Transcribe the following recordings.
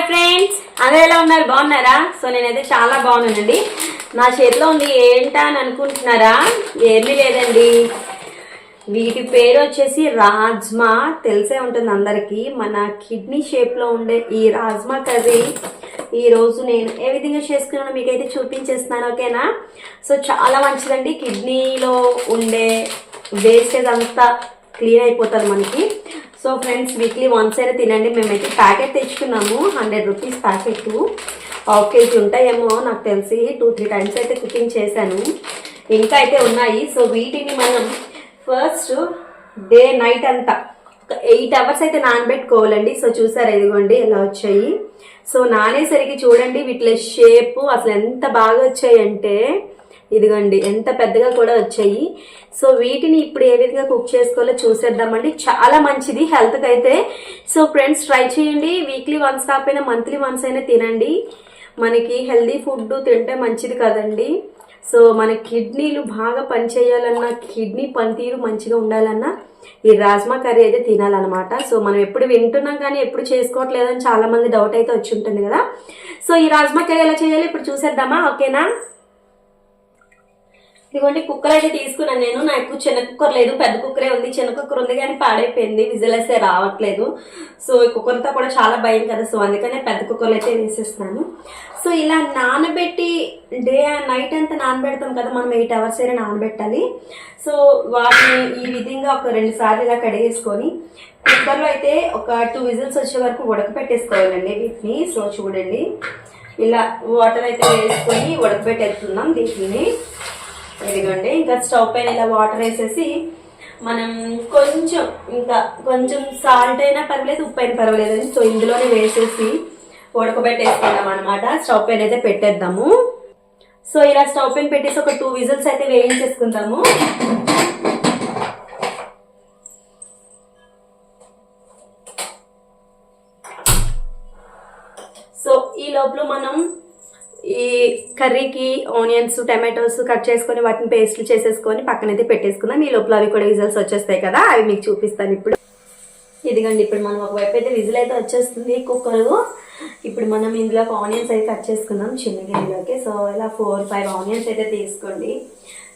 Friends. అందరూ ఎలా ఉన్నారు? బాగున్నారా? సో నేనైతే చాలా బాగున్నానండి. నా చేతిలో ఉంది ఏంటా అని అనుకుంటున్నారా? ఏమీ లేదండి. వీటి పేరు వచ్చేసి రాజ్మా. తెలిసే ఉంటుంది అందరికీ. మన కిడ్నీ షేప్లో ఉండే ఈ రాజ్మా కర్రీ ఈరోజు నేను ఏ విధంగా చేసుకున్నానో మీకైతే చూపించేస్తున్నాను ఓకేనా? సో చాలా మంచిదండి. కిడ్నీలో ఉండే వేస్టేజ్ అంతా క్లియర్ అయిపోతుంది మనకి. సో ఫ్రెండ్స్ వీక్లీ వన్స్ అయినా తినండి. మేమైతే ప్యాకెట్ తెచ్చుకున్నాము. Hundred rupees packet. Half KG ఉంటాయేమో నాకు తెలిసి. టూ త్రీ టైమ్స్ అయితే కుకింగ్ చేశాను. ఇంకా అయితే ఉన్నాయి. సో వీటిని మనం ఫస్ట్ డే నైట్ అంతా ఒక ఎయిట్ అవర్స్ అయితే నానబెట్టుకోవాలండి. సో చూసారు ఇదిగోండి ఎలా వచ్చాయి. సో నానేసరికి చూడండి వీటిలో షేప్ అసలు ఎంత బాగా వచ్చాయంటే ఇదిగోండి ఎంత పెద్దగా కూడా వచ్చాయి. సో వీటిని ఇప్పుడు ఏ విధంగా కుక్ చేసుకోవాలో చూసేద్దామండి. చాలా మంచిది హెల్త్కి అయితే. సో ఫ్రెండ్స్ ట్రై చేయండి. వీక్లీ వన్స్ కాకపోయినా మంత్లీ వన్స్ అయినా తినండి. మనకి హెల్దీ ఫుడ్ తింటే మంచిది కదండి. సో మన కిడ్నీలు బాగా పనిచేయాలన్నా కిడ్నీ పనితీరు మంచిగా ఉండాలన్నా ఈ రాజ్మా కర్రీ అయితే తినాలన్నమాట. సో మనం ఎప్పుడు వింటున్నాం కానీ ఎప్పుడు చేసుకోవట్లేదని చాలా మంది డౌట్ అయితే వచ్చి ఉంటుంది కదా. సో ఈ రాజ్మా కర్రీ ఎలా చేయాలి ఇప్పుడు చూసేద్దామా? ఓకేనా? ఇదిగోండి కుక్కర్ అయితే తీసుకున్నాను నేను. నాకు చిన్న కుక్కర్ లేదు పెద్ద కుక్కరే ఉంది. చిన్న కుక్కర్ ఉంది కానీ పాడైపోయింది విజిల్ అయితే రావట్లేదు. సో ఈ కుక్కర్తో కూడా చాలా భయం కదా. సో అందుకనే పెద్ద కుక్కర్లు అయితే వేసేస్తున్నాను సో ఇలా నానబెట్టి డే నైట్ అంతా నానబెడతాం కదా మనం ఎయిట్ అవర్స్ అయినా నానబెట్టాలి. సో వాటిని ఈ విధంగా ఒక రెండు సార్లు ఇలా కడిగేసుకొని కుక్కర్లో అయితే ఒక టూ విజిల్స్ వచ్చే వరకు ఉడకపెట్టేసుకోవాలండి వీటిని. సో చూడండి. ఇలా వాటర్ అయితే వేసుకొని ఉడకబెట్టేస్తున్నాం వీటిని. ఇదిగోండి ఇంకా స్టవ్ పైన ఇలా వాటర్ వేసేసి మనం కొంచెం ఇంకా కొంచెం సాల్ట్ అయినా పర్వాలేదు ఉప్పు అయినా పర్వాలేదు అని సో ఇందులోనే వేసేసి ఉడకబెట్టేసుకుందాం అనమాట స్టవ్ పైన అయితే పెట్టేద్దాము. సో ఇలా స్టవ్ పైన పెట్టేసి ఒక టూ విజిల్స్ అయితే వేయించేసుకుందాము. సో ఈ లోపల మనం ఈ కర్రీకి ఆనియన్స్ టమాటోస్ కట్ చేసుకొని వాటిని పేస్ట్లు చేసేసుకొని పక్కనైతే పెట్టేసుకుందాం. ఈ లోపల అవి కూడా విజిల్స్ వచ్చేస్తాయి కదా అవి మీకు చూపిస్తాను ఇప్పుడు. ఇదిగండి ఇప్పుడు మనం ఒకవైపు అయితే విజిల్ అయితే వచ్చేస్తుంది కుక్కర్. ఇప్పుడు మనం ఇందులో ఆనియన్స్ అయితే కట్ చేసుకుందాం చిన్న గిన్నెలోకి. సో ఇలా ఫోర్ ఫైవ్ ఆనియన్స్ అయితే తీసుకోండి.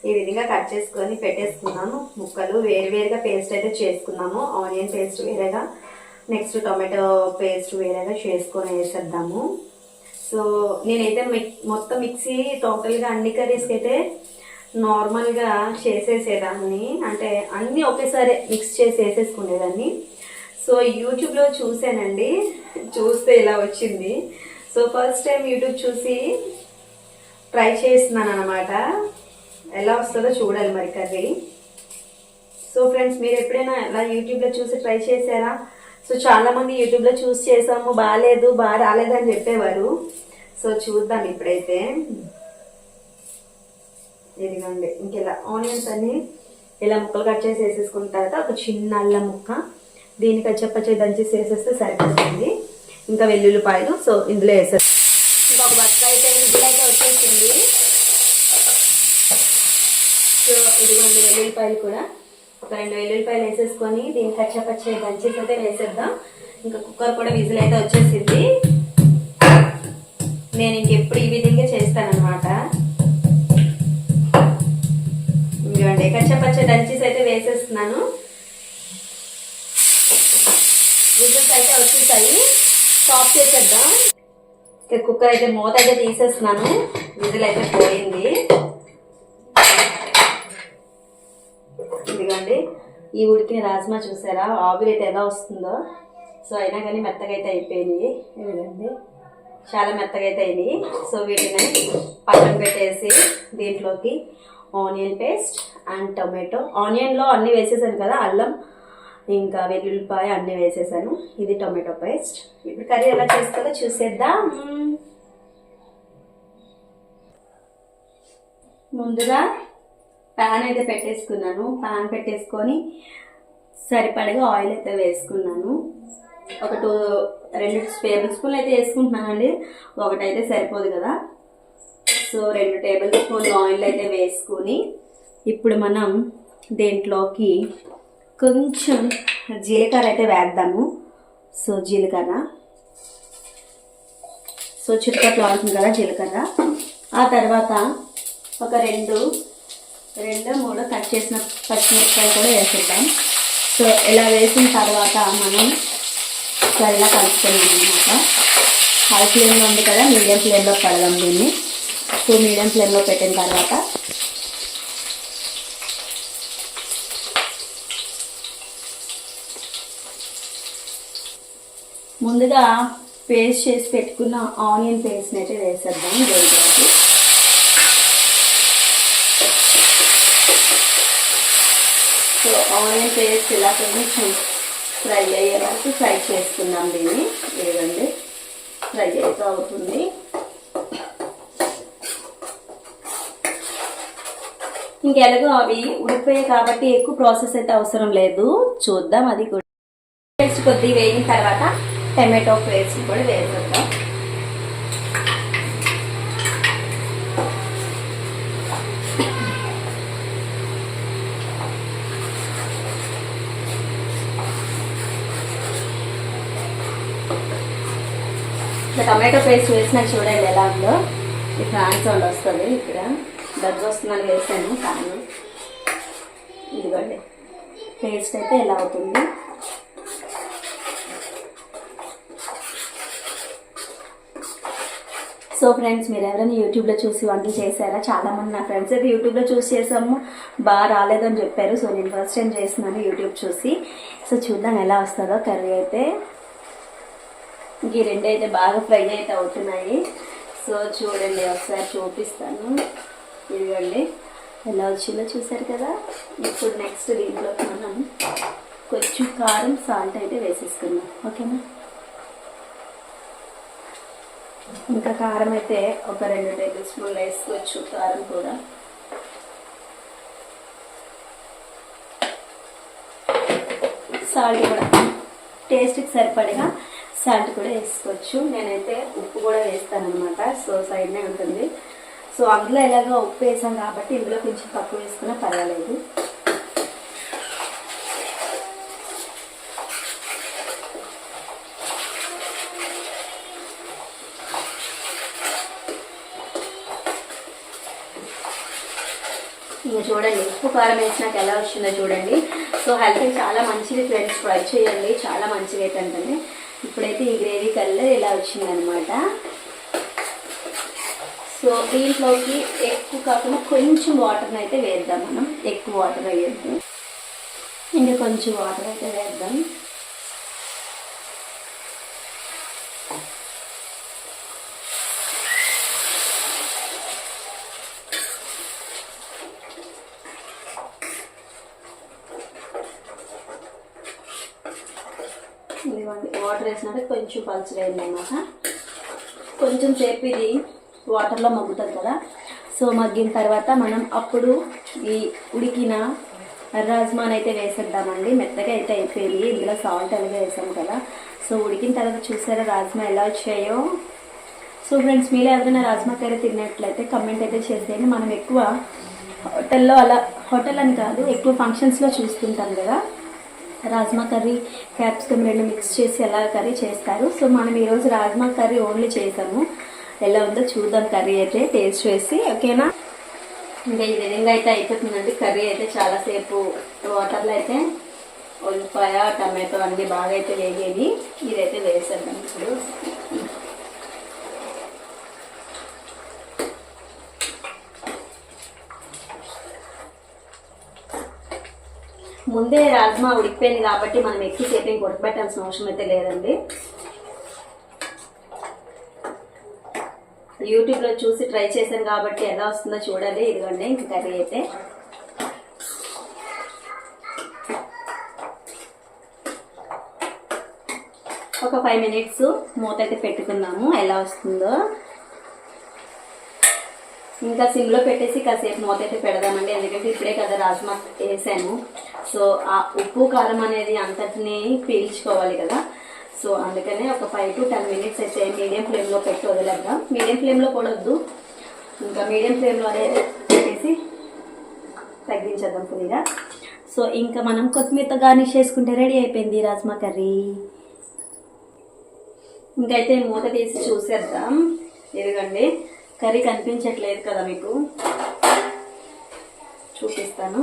ఈ విధంగా కట్ చేసుకొని పెట్టేసుకున్నాము. ముక్కలు వేరు వేరుగా పేస్ట్ అయితే చేసుకున్నాము. ఆనియన్ పేస్ట్ వేరేగా నెక్స్ట్ టొమాటో పేస్ట్ వేరేగా చేసుకొని వేసేద్దాము. సో నేనైతే మిక్- మొత్తం మిక్సీ టోటల్గా అన్ని కర్రీస్కి అయితే నార్మల్గా చేసేసేదాన్ని. అంటే అన్నీ ఒకేసారి మిక్స్ చేసి వేసేసుకునేదాన్ని. సో యూట్యూబ్లో చూసానండి చూస్తే ఇలా వచ్చింది. సో ఫస్ట్ టైం యూట్యూబ్ చూసి ట్రై చేస్తున్నాను అనమాట ఎలా వస్తుందో చూడాలి మరి కర్రీ. సో ఫ్రెండ్స్ మీరు ఎప్పుడైనా ఎలా యూట్యూబ్లో చూసి ట్రై చేశారా? సో చాలా మంది యూట్యూబ్లో చూస్ చేసాము బాగాలేదు బాగా రాలేదు అని చెప్పేవారు. సో చూద్దాం ఇప్పుడైతే. ఇదిగోండి ఇంకెలా ఆనియన్స్ అన్ని ఇలా ముక్కలు కట్ చేసి వేసేసుకున్న తర్వాత ఒక చిన్న అల్లం ముక్క దీనికి పచ్చపచ్చ దంచేసి వేసేస్తే సరిపోతుంది. ఇంకా వెల్లుల్లిపాయలు సో ఇందులో వేసేస్తాం ఇంకొక బట్ట అయితే ఇందులో అయితే వచ్చేసింది. సో ఇదిగోండి వెల్లుల్లిపాయలు కూడా. ఒక రెండు వెల్లుల్లిపాయలు వేసేసుకొని దీన్ని కచ్చపచ్చ దంచేసి అయితే వేసేద్దాం. ఇంకా కుక్కర్ కూడా విజిల్ అయితే వచ్చేసింది. నేను ఇంకెప్పుడు ఈ విధంగా చేస్తానమాట ఇదిగోండి కచ్చపచ్చ దంచేసి అయితే వేసేస్తున్నాను. విజిల్స్ అయితే వచ్చేసాయి. స్టాప్ చేసేద్దాం. ఇక కుక్కర్ అయితే మూత అయితే తీసేస్తున్నాను. విజిల్ అయితే పోయింది ఇదిగోండి ఈ ఉడికిన రాజ్మా చూసారా? ఆవిరి అయితే ఎలా వస్తుందో? సో అయినా కానీ మెత్తగా అయితే అయిపోయింది. ఇదిగోండి చాలా మెత్తగా అయితే అయినాయి. సో వీటిని పక్కన పెట్టేసి దీంట్లోకి ఆనియన్ పేస్ట్ అండ్ టొమాటో. ఆనియన్లో అన్నీ వేసేసాను కదా అల్లం ఇంకా వెల్లుల్లిపాయ అన్నీ వేసేసాను. ఇది టొమాటో పేస్ట్. ఇప్పుడు కర్రీ ఎలా చేస్తుందో చూసేద్దాం. ముందుగా ప్యాన్ అయితే పెట్టేసుకున్నాను. ప్యాన్ పెట్టేసుకొని సరిపడగా ఆయిల్ అయితే వేసుకున్నాను. ఒక టూ రెండు టేబుల్ స్పూన్లు అయితే వేసుకుంటున్నానండి. ఒకటైతే సరిపోదు కదా. సో రెండు టేబుల్ స్పూన్ ఆయిల్ అయితే వేసుకొని ఇప్పుడు మనం దీంట్లోకి కొంచెం జీలకర్ర అయితే వేద్దాము. సో జీలకర్ర. సో చిరుకట్లో అవుతుంది కదా జీలకర్ర. ఆ తర్వాత ఒక రెండు రెండు మూడు కట్ చేసిన పచ్చిమిరపకాయలు కూడా వేసేద్దాం సో ఇలా వేసిన తర్వాత మనం సో ఇలా కలుపుతున్నాం అనమాట హై ఫ్లేమ్లో ఉంది కదా మీడియం ఫ్లేమ్లో పెడదాం దీన్ని. సో మీడియం ఫ్లేమ్లో పెట్టిన తర్వాత ముందుగా పేస్ట్ చేసి పెట్టుకున్న ఆనియన్ పేస్ట్ని అయితే వేసేద్దాం. దేంట్లోకి సో ఆనియన్ పేస్ట్ ఇలా కొంచెం ఫ్రై అయ్యే వరకు ఫ్రై చేసుకున్నాం దీన్ని. లేదండి ఫ్రై అయితే అవుతుంది. ఇంకెలాగో అవి ఉడిపోయాయి కాబట్టి ఎక్కువ ప్రాసెస్ అయితే అవసరం లేదు. చూద్దాం అది కూడా. పేస్ట్ కొద్దిగా వేగిన తర్వాత టమాటో పేస్ట్ కూడా వేసేద్దాం. టమాటో పేస్ట్ వేసినా చూడండి ఎలా ఉందో. ఈ ఫ్యాన్ సౌండ్ వస్తుంది ఇక్కడ. దగ్గు వస్తుందని వేసాను ఫ్యాన్. ఇదిగోండి. పేస్ట్ అయితే ఎలా అవుతుంది? సో ఫ్రెండ్స్ మీరు ఎవరైనా యూట్యూబ్లో చూసి వంటలు చేశారా? చాలా మంది నా ఫ్రెండ్స్ అయితే యూట్యూబ్లో చూసి చేసాము బాగా రాలేదని చెప్పారు. సో నేను ఫస్ట్ టైం చేస్తున్నాను యూట్యూబ్ చూసి. సో చూద్దాం ఎలా వస్తుందో కర్రీ అయితే. ఈ రెండు అయితే బాగా ఫ్రై అయితే అవుతున్నాయి. సో చూడండి ఒకసారి చూపిస్తాను. ఇదిగోండి ఎలా వచ్చిందో చూసారు కదా? ఇప్పుడు నెక్స్ట్ దీంట్లో మనం కొంచెం కారం సాల్ట్ అయితే వేసేసుకుందాం. ఓకేనా ఇంకా కారం అయితే ఒక రెండు టేబుల్ స్పూన్లు వేసుకోవచ్చు కారం కూడా. సాల్ట్ కూడా. టేస్ట్కి సరిపడగా. సాల్ట్ కూడా వేసుకోవచ్చు. నేనైతే ఉప్పు కూడా వేస్తాను అనమాట సో సైడ్నే ఉంటుంది. సో అందులో ఎలాగో ఉప్పు వేసాం కాబట్టి ఇందులో కొంచెం తక్కువ వేసుకున్నా పర్వాలేదు. ఇంకా చూడండి ఉప్పు కారం వేసినాక ఎలా వచ్చిందో చూడండి. సో హెల్త్కి చాలా మంచిది ఫ్రెండ్స్. ట్రై చేయండి. చాలా మంచిది అయితే ఉంటుంది ఇప్పుడైతే ఈ గ్రేవీ కలర్ ఇలా వచ్చిందనమాట సో దీంట్లోకి ఎక్కువ కాకుండా కొంచెం వాటర్ని అయితే వేద్దాం మనం. ఎక్కువ వాటర్ వేయద్దు. ఇంకా కొంచెం వాటర్ అయితే వేద్దాం ఇదిగోండి వాటర్ వేసినాక కొంచెం కొంచెం సేపు ఇది వాటర్లో మగ్గుతుంది కదా. సో మగ్గిన తర్వాత మనం అప్పుడు ఈ ఉడికిన రాజ్మాన్ అయితే వేసేద్దామండి. మెత్తగా అయితే అయిపోయింది. ఇందులో సాల్ట్ అలాగే వేసాం కదా. సో ఉడికిన తర్వాత చూసారా రాజ్మా ఎలా వచ్చాయో? సో ఫ్రెండ్స్ మీలో ఎవరైనా రాజ్మా కర్రీ తిన్నట్లయితే కమెంట్ అయితే చేసేయండి. మనం ఎక్కువ హోటల్లో అలా హోటల్ అని కాదు ఎక్కువ ఫంక్షన్స్లో చూస్తుంటాం కదా. రాజ్మా కర్రీ క్యాప్సికమ్ రెండు మిక్స్ చేసి ఎలా కర్రీ చేస్తారు. సో మనం ఈరోజు రాజ్మా కర్రీ ఓన్లీ చేసాము. ఎలా ఉందో చూద్దాం కర్రీ అయితే టేస్ట్ వేసి ఓకేనా? ఇంకా ఈ విధంగా అయితే అయిపోతుందండి కర్రీ అయితే చాలాసేపు వాటర్లో అయితే ఉల్లిపాయ టమాటో అన్నీ బాగా అయితే వేగేది ఇదైతే వేసేద్దాం ఇప్పుడు. ముందే రాజ్మా ఉడికిపోయింది కాబట్టి మనం ఎక్కువసేపు ఇంక ఉడకబెట్టాల్సిన అవసరం అయితే లేదండి. యూట్యూబ్లో చూసి ట్రై చేశాను కాబట్టి ఎలా వస్తుందో చూడాలి. ఇదిగోండి ఇంక కర్రీ అయితే. ఒక ఫైవ్ మినిట్స్ మూత అయితే పెట్టుకుందాము ఎలా వస్తుందో ఇంకా సిమ్లో పెట్టేసి కాసేపు మూత అయితే పెడదామండి. ఎందుకంటే ఇప్పుడే కదా రాజ్మా వేసాను. సో ఆ ఉప్పు కారం అనేది అంతటిని పీల్చుకోవాలి కదా. సో అందుకనే ఒక ఫైవ్ టు టెన్ మినిట్స్ అయితే మీడియం ఫ్లేమ్లో పెట్టి వదిలేద్దాం. మీడియం ఫ్లేమ్లో కొడొద్దు ఇంకా మీడియం ఫ్లేమ్లో అనేది పెట్టేసి తగ్గించేద్దాం కొద్దిగా సో ఇంకా మనం కొత్తిమీరతో గార్నిష్ చేసుకుంటే రెడీ అయిపోయింది రాజ్మా కర్రీ. ఇంకైతే మూత తీసి చూసేద్దాం. ఎదుగండి కర్రీ కనిపించట్లేదు కదా మీకు? చూపిస్తాను.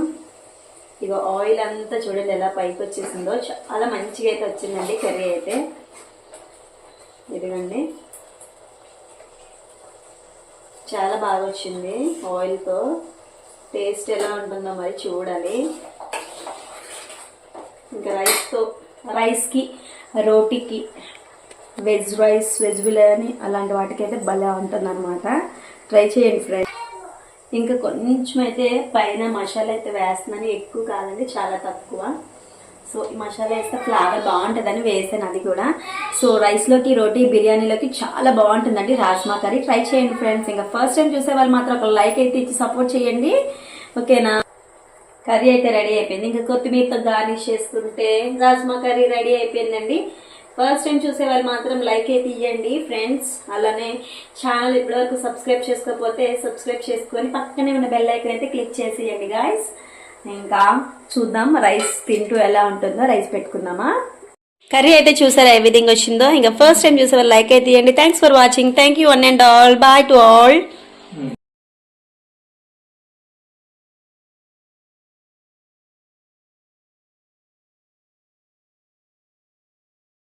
ఇక ఆయిల్ అంతా చూడండి ఎలా పైకి వచ్చేసిందో చాలా మంచిగా అయితే వచ్చిందండి కర్రీ అయితే. ఇదిగండి. చాలా బాగా వచ్చింది ఆయిల్తో టేస్ట్ ఎలా ఉంటుందో మరి చూడాలి. ఇంకా రైస్తో రైస్కి రోటీకి వెజ్ రైస్ వెజ్ బిర్యానీ అలాంటి వాటికైతే భలే ఉంటుంది అనమాట ట్రై చేయండి ఫ్రెండ్స్ ఇంకా కొంచెం అయితే పైన మసాలా అయితే వేస్తున్నాను. ఎక్కువ కాదండి చాలా తక్కువ. సో ఈ మసాలా వేస్తే ఫ్లేవర్ బాగుంటుందని వేసాను అది కూడా. సో రైస్లోకి రోటీ బిర్యానీలోకి చాలా బాగుంటుందండి రాజ్మా కర్రీ. ట్రై చేయండి ఫ్రెండ్స్ ఇంకా ఫస్ట్ టైం చూసే వాళ్ళు మాత్రం ఒక లైక్ అయితే ఇచ్చి సపోర్ట్ చేయండి. ఓకేనా? కర్రీ అయితే రెడీ అయిపోయింది. ఇంకా కొత్తిమీరతో గార్నిష్ చేసుకుంటే రాజ్మా కర్రీ రెడీ అయిపోయిందండి. ఫస్ట్ టైం చూసే వాళ్ళు మాత్రం లైక్ అయితే ఇవ్వండి ఫ్రెండ్స్ అలానే ఛానల్ ఇప్పటివరకు సబ్స్క్రైబ్ చేసుకోకపోతే సబ్స్క్రైబ్ చేసుకొని పక్కనే ఉన్న బెల్ ఐకన్ అయితే క్లిక్ చేసేయండి గాయస్ ఇంకా చూద్దాం రైస్ తింటూ ఎలా ఉంటుందో రైస్ పెట్టుకుందామా? కర్రీ అయితే చూసారా ఏ విధంగా వచ్చిందో? ఇంకా ఫస్ట్ టైం చూసే వాళ్ళు లైక్ అయితే ఇవ్వండి thanks for watching thank you one and all bye to all